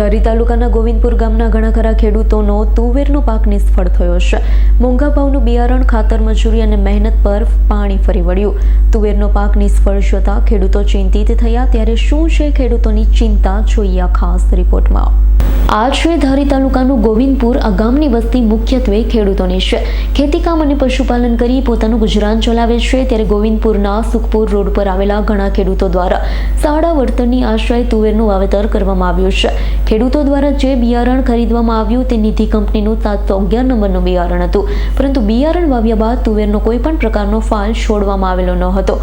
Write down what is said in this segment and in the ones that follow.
ધારી તાલુકાના ગોવિંદપુર ગામના ઘણા ખરા ખેડૂતોનો તુવેરનો પાક નિષ્ફળ થયો છે. મોંઘા ભાવનું બિયારણ, ખાતર, મજૂરી અને મહેનત પર પાણી ફરી વળ્યું. તુવેરનો પાક નિષ્ફળ જતા ખેડૂતો ચિંતિત થયા. ત્યારે શું છે ખેડૂતોની ચિંતા? જોઈએ ખાસ રિપોર્ટમાં. આ છે ધારી તાલુકાનું ગોવિંદપુર. આ ગામની વસ્તી મુખ્યત્વે ખેડૂતોની છે. ખેતીકામ અને પશુપાલન કરી પોતાનું ગુજરાન ચલાવે છે. ત્યારે ગોવિંદપુરના સુખપુર રોડ પર આવેલા ઘણા ખેડૂતો દ્વારા સાડા વળતરની આશ્રય તુવેરનું વાવેતર કરવામાં આવ્યું છે. ખેડૂતો દ્વારા જે બિયારણ ખરીદવામાં આવ્યું તે નિધિ કંપનીનું સાતસો અગિયાર નંબરનું બિયારણ હતું. પરંતુ બિયારણ વાવ્યા બાદ તુવેરનો કોઈ પણ પ્રકારનો ફાલ છોડવામાં આવેલો ન હતો.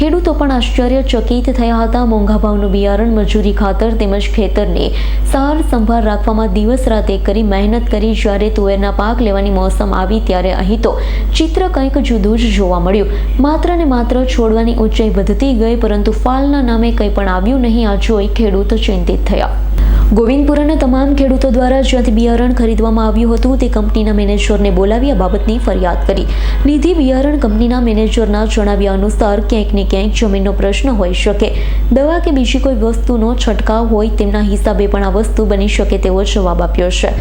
ખેડૂતો પણ આશ્ચર્યચકિત થયા હતા. મોંઘા ભાવનું બિયારણ મજૂરી ખાતર તેમજ ખેતરને સાર સંભાળ રાખવામાં દિવસ રાત કરી મહેનત કરી જ્યારે તુવેરના પાક લેવાની મોસમ આવી ત્યારે અહીં તો ચિત્ર કંઈક જુદું જ જોવા મળ્યું. માત્ર ને માત્ર છોડવાની ઊંચાઈ વધતી ગઈ, પરંતુ ફાલના નામે કંઈ પણ આવ્યું નહીં. આ જોઈ ખેડૂત ચિંતિત થયા. ગોવિંદપુરાના તમામ ખેડૂતો દ્વારા જ્યાંથી બિયારણ ખરીદવામાં આવ્યું હતું, તે કંપનીના મેનેજરને બોલાવી આ બાબતની ફરિયાદ કરી. નિધિ બિયારણ કંપનીના મેનેજરના જણાવ્યા અનુસાર ક્યાંક ને ક્યાંક જમીનનો પ્રશ્ન હોઈ શકે. દવા કે બીજી કોઈ વસ્તુનો છંટકાવ હોય તેમના હિસાબે પણ આ વસ્તુ બની શકે તેવો જવાબ આપ્યો છે.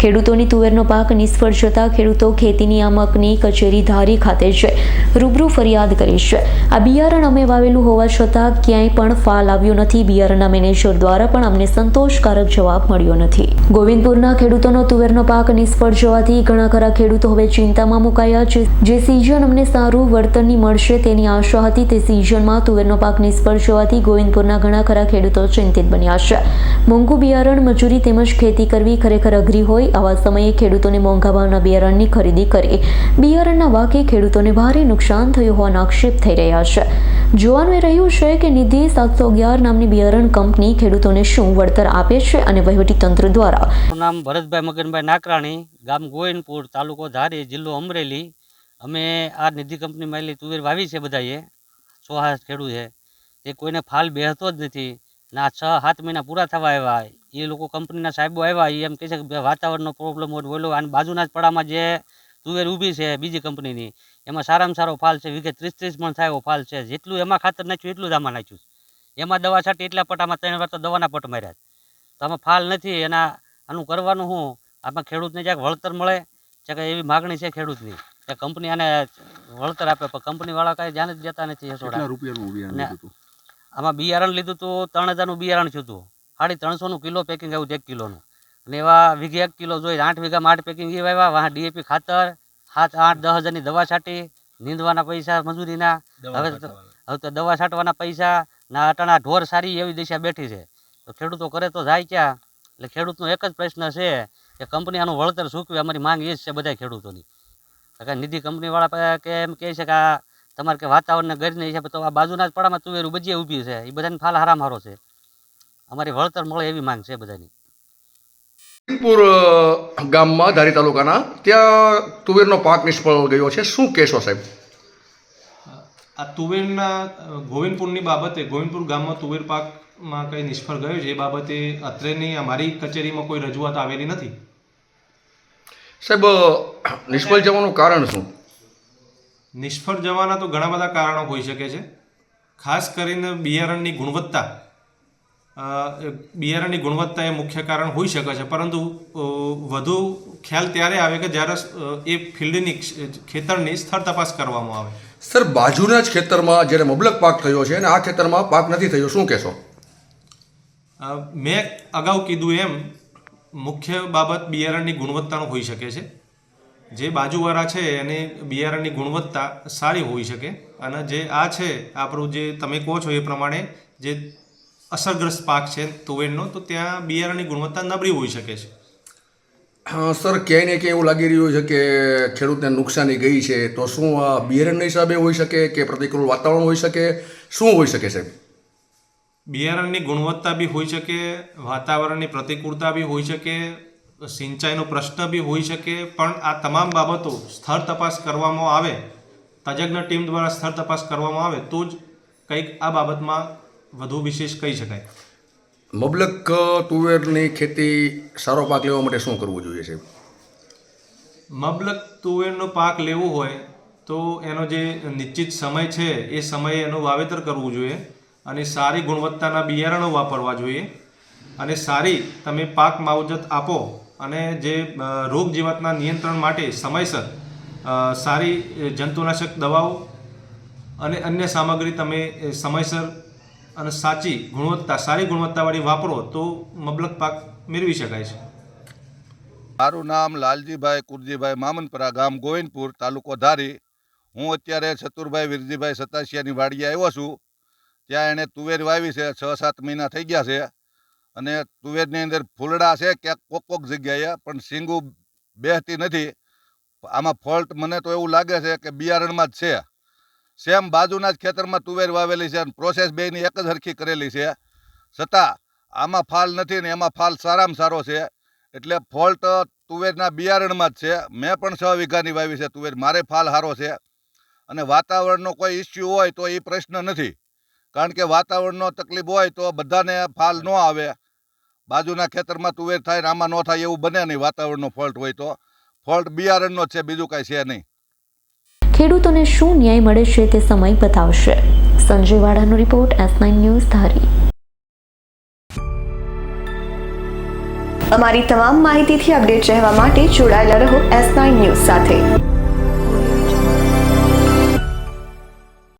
ખેડૂતોની તુવેરનો પાક નિષ્ફળ જતા ખેડૂતો ખેતી નિયામકની કચેરી ધારી ખાતે છે. રૂબરૂ ફરિયાદ કરી છે. આ બિયારણ અમે વાવેલું હોવા છતાં ક્યાંય પણ ફાલ આવ્યો નથી. બિયારણના મેનેજર દ્વારા પણ અમને સંતોષકારક જવાબ મળ્યો નથી. ગોવિંદપુરના ખેડૂતોનો તુવેરનો પાક નિષ્ફળ જવાથી ઘણા ખરા ખેડૂતો હવે ચિંતામાં મુકાયા છે. જે સિઝન અમને સારું વળતરની મળશે તેની આશા હતી તે સિઝનમાં તુવેરનો પાક નિષ્ફળ જવાથી ગોવિંદપુરના ઘણા ખરા ખેડૂતો ચિંતિત બન્યા છે. મોંઘું બિયારણ, મજૂરી તેમજ ખેતી કરવી ખરેખર અઘરી હોય આવા સમયે ખેડૂતોને મોંઘા ભાવના બિયારણની ખરીદી કરી. બિયારણના વાકે ખેડૂતોને ભારે નુકસાન થયું હોવાના આક્ષેપ થઈ રહ્યા છે. જોવાનું એ રહ્યું છે કે નિધિ સાતસો અગિયાર નામની બિયારણ કંપની ખેડૂતોને શું વળતર આપે છે અને વહીવટીતંત્ર દ્વારા? નામ ભરતભાઈ મગનભાઈ નાકરાણી, ગામ ગોવિંદપુર, તાલુકો ધારી, જિલ્લો અમરેલી. અમે આ નિધિ કંપનીમાં એલી તુવેર વાવી છે બધાએ. સો હાથ ખેડૂત છે. તે કોઈને ફાલ બેહતો જ નથી. ના છ સાત મહિના પૂરા થવા આવ્યા. એ લોકો કંપનીના સાહેબો આવ્યા એ એમ કહે છે કે વાતાવરણનો પ્રોબ્લેમ હોય બોલો. અને બાજુના જ પડામાં જે તુવેર ઊભી છે બીજી કંપનીની એમાં સારામાં સારો ફાલ છે વીઘે ત્રીસ ત્રીસ મણ થાય એવો ફાલ છે. જેટલું એમાં ખાતર નાખ્યું એટલું જ આમાં નાખ્યું એમાં દવા છાંટી એટલા પટામાં ત્રણ વાર તો દવાના પટ માર્યા. તો આમાં ફાલ નથી એના આનું કરવાનું શું આમાં ખેડૂતને જ્યાં વળતર મળે કે એવી માગણી છે ખેડૂતની કે કંપની આને વળતર આપે પણ કંપનીવાળા કાંઈ ધ્યાન જ દેતા નથી રૂપિયાનું આમાં બિયારણ લીધું હતું ત્રણ હજારનું બિયારણ થયું હતું સાડી ત્રણસોનું કિલો પેકિંગ આવ્યું એક કિલોનું. અને એવા વીઘે એક કિલો જોઈ આઠ વીઘામાં આઠ પેકિંગ એવા આવ્યા વાહ ડીએપી ખાતર સાત આઠ દસ હજારની દવા છાંટી નીંદવાના પૈસા મજૂરીના. હવે હવે તો દવા છાંટવાના પૈસા ના અટાણા ઢોર સારી એવી દિશા બેઠી છે. તો ખેડૂતો કરે તો જાય ક્યાં? એટલે ખેડૂતનો એક જ પ્રશ્ન છે કે કંપની આનું વળતર ચૂકવે અમારી માંગ એ જ છે બધા ખેડૂતોની. કારણ નિધિ કંપનીવાળા પાસે કે એમ કહે છે કે આ તમારે કે વાતાવરણને ગરીને હિસાબે તો આ બાજુના જ પડામાં તુવેરું બજીએ ઊભી છે. એ બધાને ફાલ હારામ હારો છે. અમારી વળતર મળે એવી માંગ છે બધાની. ગોવિંદપુર ગામમાં ધારી તાલુકાના ત્યાં તુવેરનો પાક નિષ્ફળ ગયો છે. શું કહેશો સાહેબ? આ તુવેરના ગોવિંદપુરની બાબતે ગોવિંદપુર ગામમાં તુવેર પાકમાં કંઈ નિષ્ફળ ગયો છે? એ બાબતે અત્રેની અમારી કચેરીમાં કોઈ રજૂઆત આવેલી નથી. સાહેબ નિષ્ફળ જવાનું કારણ શું? નિષ્ફળ જવાના તો ઘણા બધા કારણો હોઈ શકે છે. ખાસ કરીને બિયારણની ગુણવત્તા. બિયારણની ગુણવત્તા એ મુખ્ય કારણ હોઈ શકે છે. પરંતુ વધુ ખ્યાલ ત્યારે આવે કે જ્યારે એ ફિલ્ડની ખેતરની સ્થળ તપાસ કરવામાં આવે. સર બાજુના જ ખેતરમાં જ્યારે મબલક પાક થયો છે અને આ ખેતરમાં પાક નથી થયો શું કહેશો? મેં અગાઉ કીધું એમ મુખ્ય બાબત બિયારણની ગુણવત્તાનું હોઈ શકે છે. જે બાજુવાળા છે એની બિયારણની ગુણવત્તા સારી હોઈ શકે અને જે આ છે આપણું જે તમે કહો છો એ પ્રમાણે જે અસરગ્રસ્ત પાક છે તુવેરનો તો ત્યાં બિયારણની ગુણવત્તા નબળી હોઈ શકે છે. સર ક્યાંય ને ક્યાંય એવું લાગી રહ્યું છે કે ખેડૂતને નુકસાની ગઈ છે. તો શું આ બિયારણના હિસાબે હોઈ શકે કે પ્રતિકૂળ વાતાવરણ હોઈ શકે? શું હોઈ શકે સાહેબ? બિયારણની ગુણવત્તા બી હોઈ શકે વાતાવરણની પ્રતિકૂળતા બી હોઈ શકે સિંચાઈનો પ્રશ્ન બી હોઈ શકે પણ આ તમામ બાબતો સ્થળ તપાસ કરવામાં આવે તજજ્ઞ ટીમ દ્વારા સ્થળ તપાસ કરવામાં આવે તો જ કંઈક આ બાબતમાં વધુ વિશેષ કહી શકાય. મબલક તુવેરની ખેતી સારો પાક લેવા માટે શું કરવું જોઈએ છે મબલક તુવેરનો પાક લેવો હોય તો એનો જે નિશ્ચિત સમય છે એ સમયે એનું વાવેતર કરવું જોઈએ અને સારી ગુણવત્તાના બિયારણો વાપરવા જોઈએ. અને સારી તમે પાક માવજત આપો અને જે રોગ જીવાતના નિયંત્રણ માટે સમયસર સારી જંતુનાશક દવાઓ અને અન્ય સામગ્રી તમે સમયસર અને સાચી ગુણવત્તા, સારી ગુણવત્તાવાળી વાપરો તો મબલક પાક મેળવી શકાય છે. મારું નામ લાલજીભાઈ કુરજીભાઈ મામનપરા, ગામ ગોવિંદપુર, તાલુકો ધારી. હું અત્યારે ચતુરભાઈ વીરજીભાઈ સતાસિયાની વાડીએ આવ્યો છું. ત્યાં એણે તુવેર વાવી છે, છ સાત મહિના થઈ ગયા છે. અને તુવેરની અંદર ફૂલડા છે ક્યાંક કોક કોક જગ્યાએ, પણ શીંગું બેહતી નથી. આમાં ફોલ્ટ મને તો એવું લાગે છે કે બિયારણમાં જ છે. સેમ બાજુના જ ખેતરમાં તુવેર વાવેલી છે અને પ્રોસેસ બેની એક જ હરખી કરેલી છે. છતાં, આમાં ફાલ નથી ને એમાં ફાલ સારામાં સારો છે. એટલે ફોલ્ટ તુવેરના બિયારણમાં જ છે. મેં પણ છ વીઘાની વાવી છે તુવેર. મારે ફાલ સારો છે. અને વાતાવરણનો કોઈ ઇસ્યુ હોય તો એ પ્રશ્ન નથી. કારણ કે વાતાવરણનો તકલીફ હોય તો બધાને ફાલ ન આવે. બાજુના ખેતરમાં તુવેર થાય ને આમાં ન થાય એવું બને નહીં વાતાવરણનો ફોલ્ટ હોય તો. ફોલ્ટ બિયારણનો છે બીજું કાંઈ છે નહીં. ખેડૂતોને શું ન્યાય મળે છે તે સમય બતાવશે. Sanjay વાડાનો report S nine news Dhari. અમારી તમામ માહિતીથી અપડેટ રહેવા માટે જોડાયેલા રહો એસ નાઇન ન્યૂઝ સાથે.